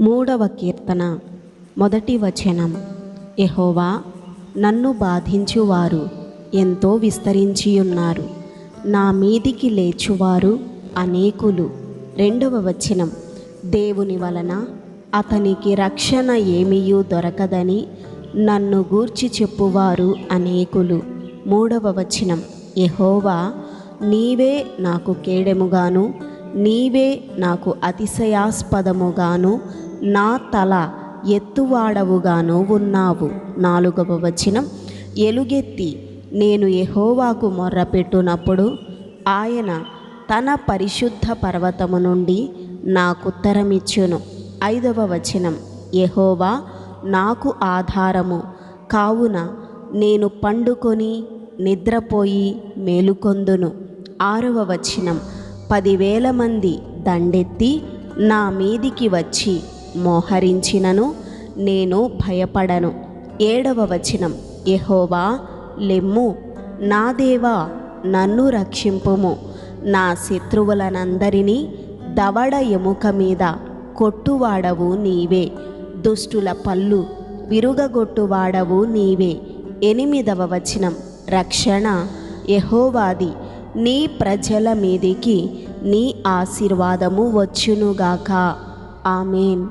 మూడవ కీర్తన. మొదటి వచనం. ఎహోవా నన్ను బాధించువారు ఎంతో విస్తరించి ఉన్నారు నా మీదికి లేచువారు అనేకులు. రెండవ వచనం. దేవుని వలన అతనికి రక్షణ ఏమీయూ దొరకదని నన్ను గూర్చి చెప్పువారు అనేకులు. మూడవ వచనం. ఎహోవా నీవే నాకు కేడెముగాను నీవే నాకు అతిశయాస్పదముగాను నా తల ఎత్తువాడవుగాను ఉన్నావు. నాలుగవ వచనం ఎలుగెత్తి నేను ఎహోవాకు మొర్రపెట్టునప్పుడు ఆయన తన పరిశుద్ధ పర్వతము నుండి నాకుత్తరమిచ్చును ఐదవ వచనం ఎహోవా నాకు ఆధారము. కావున నేను పండుకొని నిద్రపోయి మేలుకొందును. ఆరవ వచనం పదివేల మంది దండెత్తి నా మీదికి వచ్చి మోహరించినను నేను భయపడను. ఏడవ వచనం యహోవా లెమ్ము. నా దేవా నన్ను రక్షింపుము. నా శత్రువులనందరినీ దవడ ఎముక మీద కొట్టువాడవు నీవే. దుష్టుల పళ్ళు విరుగగొట్టువాడవు నీవే. ఎనిమిదవ వచనం రక్షణ యహోవాది. నీ ప్రజల మీదికి నీ ఆశీర్వాదము వచ్చునుగాక. ఆమెన్.